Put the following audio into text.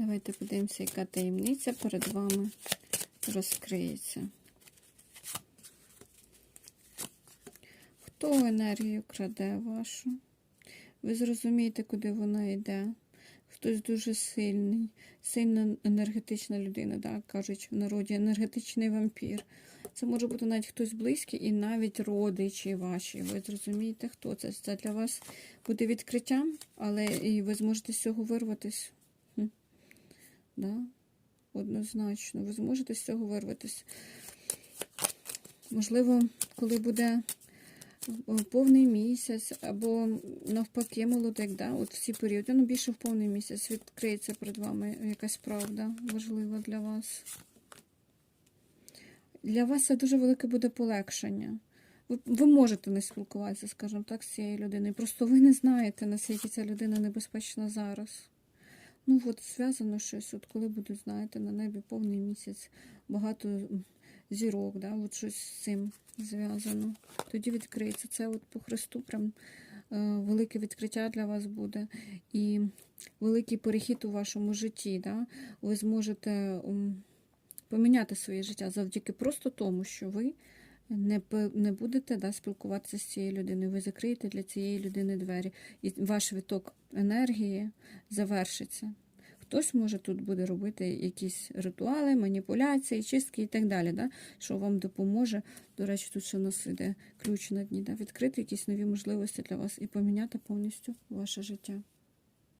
Давайте подивимося, яка таємниця перед вами розкриється. Хто енергію краде вашу? Ви зрозумієте, куди вона йде. Хтось дуже сильний, сильна енергетична людина, так, кажуть в народі, енергетичний вампір. Це може бути навіть хтось близький і навіть родичі ваші. Ви зрозумієте, хто це. Це для вас буде відкриттям, але і ви зможете з цього вирватися. Да? Однозначно, ви зможете з цього вирватися. Можливо, коли буде повний місяць, або навпаки, молодик, да? от в ці періоди, ну більше в повний місяць відкриється перед вами якась правда важлива для вас. Для вас це дуже велике буде полегшення. Ви, ви можете не спілкуватися, скажімо так, з цією людиною. Просто ви не знаєте, наскільки ця людина небезпечна зараз. Ну, от зв'язано щось, от коли буде, знаєте, на небі повний місяць, багато зірок, да, от щось з цим зв'язано. Тоді відкриється. Це от по Христу прям е, велике відкриття для вас буде. І великий перехід у вашому житті. Да? Ви зможете поміняти своє життя завдяки просто тому, що ви не, не будете да, спілкуватися з цією людиною. Ви закриєте для цієї людини двері. І ваш виток енергії завершиться. Хтось може тут буде робити якісь ритуали, маніпуляції, чистки і так далі, да? що вам допоможе. До речі, тут ще у нас йде ключ на дні, да? відкрити якісь нові можливості для вас і поміняти повністю ваше життя.